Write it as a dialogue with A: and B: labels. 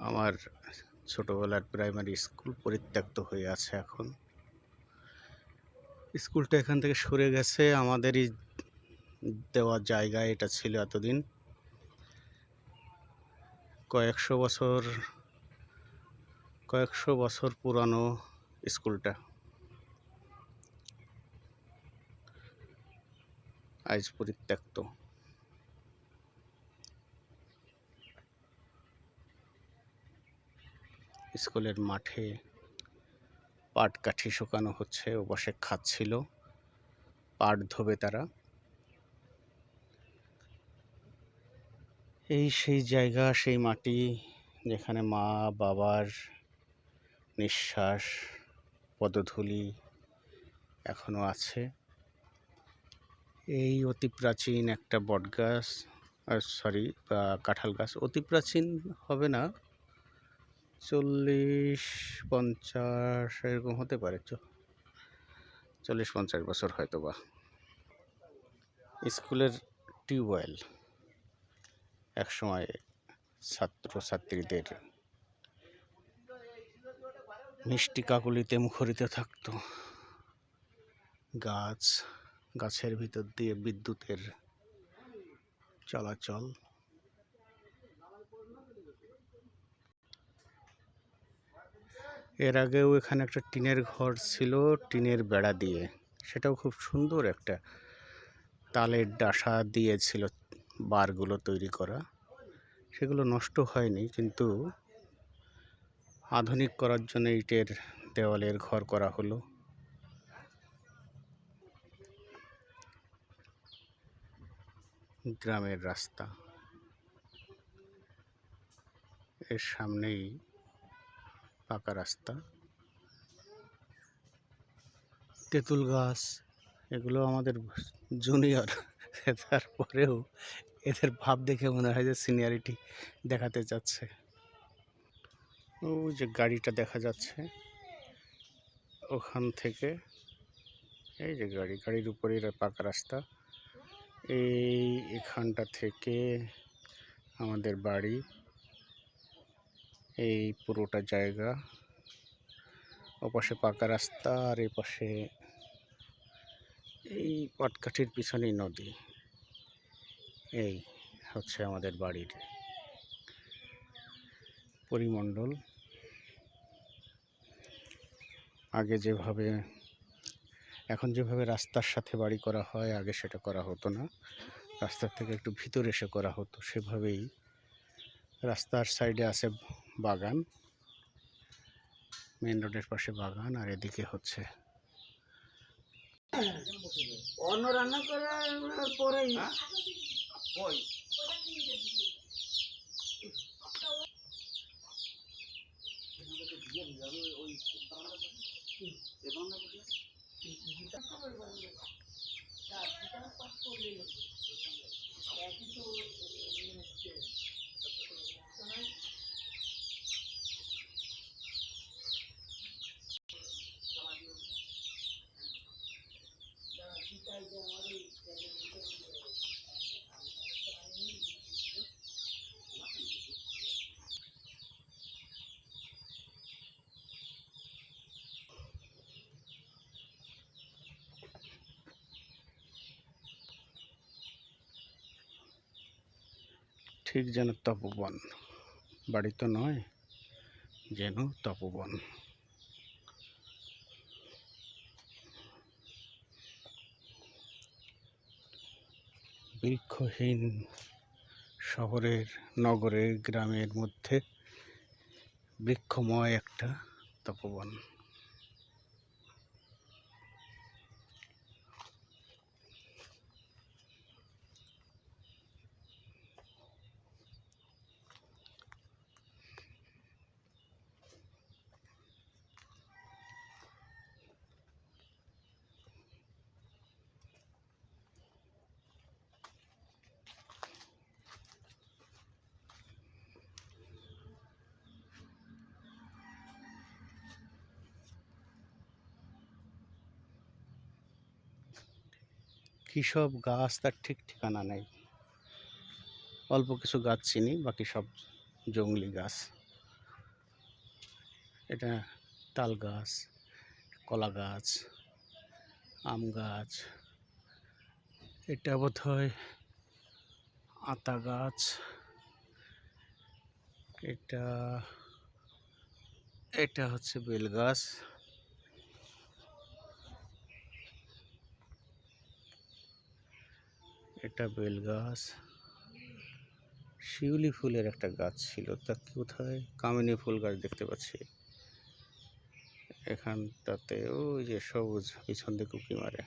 A: আমার ছোটোবেলার primary school পরিত্যক্ত হয়ে আছে এখন। স্কুলটা এখান থেকে সরে গেছে, আমাদেরই দেওয়া জায়গা এটা ছিল এতদিন। কয়েকশো বছর কয়েকশো বছর পুরানো স্কুলটা। আজ পরিত্যক্ত। স্কুলের মাঠে পাট কাঠি শুকানো হচ্ছে ওপাশে খাচ্ছিল। পাট ধোবে তারা। এই সেই জায়গা, সেই মাটি যেখানে মা, বাবার নিঃশ্বাস, পদধূলি এখনও আছে। এই অতি প্রাচীন একটা বটগাছ সরি কাঁঠাল গাছ। অতি প্রাচীন হবে না চল্লিশ পঞ্চাশ, এরকম হতে পারে চল্লিশ পঞ্চাশ বছর হয়তো বা। স্কুলের টিউবওয়েল একসময় ছাত্রছাত্রীদের মিষ্টি কাকুলিতে মুখরিত থাকতো। গাছ, গাছের ভিতর দিয়ে বিদ্যুতের চলাচল। এর আগেও এখানে একটা টিনের ঘর ছিল, টিনের বেড়া দিয়ে। সেটাও খুব সুন্দর একটা তালের ডাসা দিয়েছিল বারগুলো তৈরি করা। সেগুলো নষ্ট হয়নি, কিন্তু আধুনিক করার জন্য ইটের দেওয়ালের ঘর করা হলো। গ্রামের রাস্তা। এর সামনেই পাকা রাস্তা। তেঁতুল গাছ, এগুলো আমাদের জুনিয়র তারপরেও এদের ভাব দেখে মনে হয় যে সিনিয়রিটি দেখাতে যাচ্ছে। ও যে গাড়িটা দেখা যাচ্ছে। ওখান থেকে এই যে গাড়ি, গাড়ির উপরে পাকা রাস্তা। এই এখানটা থেকে আমাদের বাড়ি এই পুরোটা জায়গা। ওপাশে পাকা রাস্তা আর এই পাশে এই পাটকাঠির পিছনেই নদী। এই হচ্ছে আমাদের বাড়ির পরিমণ্ডল। আগে যেভাবে, এখন যেভাবে রাস্তার সাথে বাড়ি করা হয়, আগে সেটা করা হতো না। রাস্তার থেকে একটু ভিতরে এসে করা হতো, সেভাবেই রাস্তার সাইডে আছে বাগান। মেন রোডের পাশে বাগান আর এদিকে হচ্ছে।
B: অন্য রান্না করার পরেই।
A: ঠিক যেন তপবন। বাড়ি তো নয় যেন তপবন। বৃক্ষহীন শহরের নগরের গ্রামের মধ্যে বৃক্ষময় একটা তপবন। কী সব গাছ তার ঠিক ঠিকানা নেই? অল্প কিছু গাছ চিনি, বাকি সব জংলি গাছ। এটা তাল গাছ, কলা গাছ, আম গাছ, এটা বোধ হয় আতা গাছ, এটা এটা হচ্ছে বেল গাছ। এটা বেল গাছ। শিউলি ফুলের একটা গাছ ছিল। তা কোথায়? কামিনী ফুল গাছ দেখতে পাচ্ছি। এখানটাতে ওই যে সবুজ, পিছন দিকে উঁকি মারে।